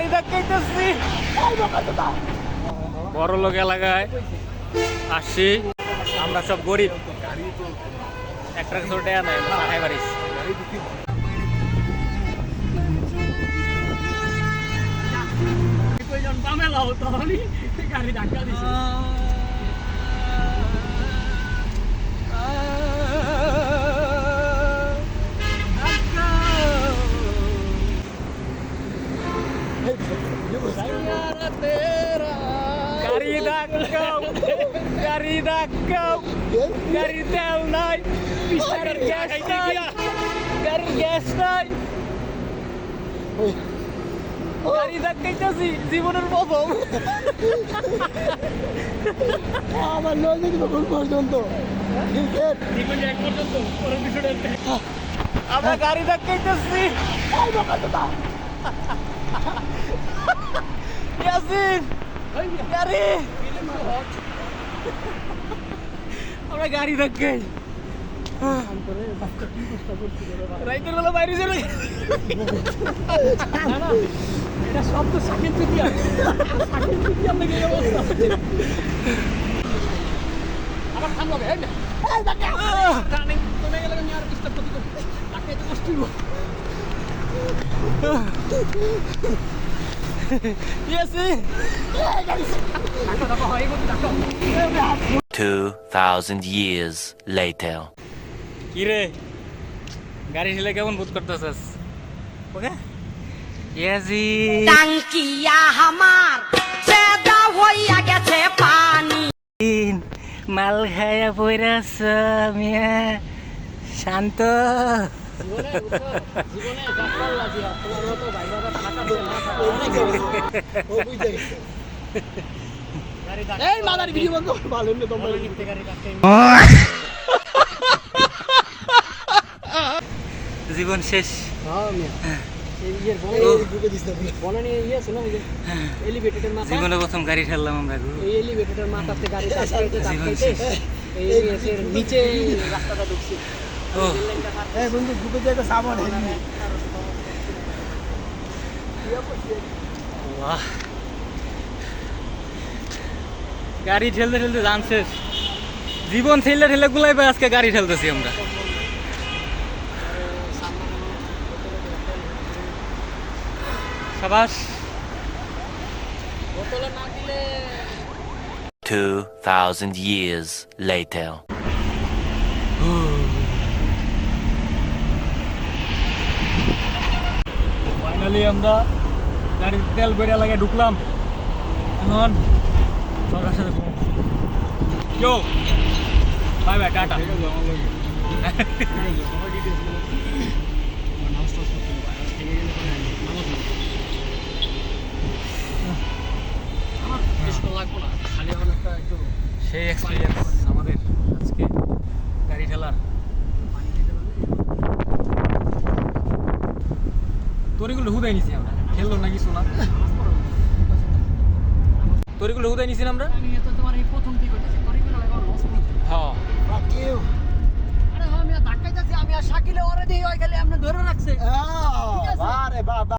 গাড়ি ধাক্কাইতেছি বড় লোক এলাকায় আসছি। আমরা সব গরিব। একটা কিছু টাকা নাই, আমরা খাই পারিস গাড়ি ধাক্কাও গাড়ি ধাক্কাও গাড়ি তেল নাই গাড়ির গ্যাস নাই গাড়ির গ্যাস নাই গাড়ি ধাক্কাইতেছি। জীবনের প্রথম আমার লয়ে যেতে কোন পর্যন্ত ক্রিকেট আমরা গাড়ি ধাক্কাইতেছি ইয়াসিন গাড়ি আমরা গাড়ি ধাক্কাই রাইতের বেলা বাইরে চলে এটা সব তো সাকিব চুতিয়া সাকিব চুতিয়া লেগে অবস্থা কমে গেলে আমি আর ডিস্টার্ব করতে করতে তাকে তো কষ্ট হইব ইয়াসিন ডাক্তার ডাক্তার হয় বলি ডাক্তার 2,000 years later. কি রে গাড়ি ঠেলে কেমন বোধ করতেছস? ওকে? ইয়াসিন টাঙ্কিয়া হামার চেদা হইয়া গেছে পানি। মাল খায়া পইরাছ মিয়া। শান্ত। জীবনে এই মাদার ভিডিও বন্ধ ভালো তোমরা শেষ। হ্যাঁ ইয়ে জীবনে প্রথম গাড়ি ঠেললাম আমরা নিচে রাস্তাটা ঢুকছে। বন্ধু ঢুকে যায় তো সামন বাহ গাড়ি ঠেলতে ঠেলতে জান শেষ জীবন ঠেলে ঠেলে গুলাই পাই আজকে গাড়ি ঠেলতেছি আমরা সাবাস বোতলে না দিলে 2,000 years later. ফাইনালি আমরা গাড়ির তেল বেড়ে লাগে ঢুকলাম এখন সবার সাথে কেউ বাই বাই টাটা কৃষ্ণ লাগবো না খালি এখন একটা একটু সেই এক্সপিরিয়েন্স হুদাই নিছি আমরা। খেললো না কিছু না। হুদাই নিছি আমরা? আমি হ্যাঁ আরে আমি ধাক্কাইতেছি আমি আর শাকিলে ওরে দিয়ে ওই খালি আপনি ধরে রাখছে। বাবা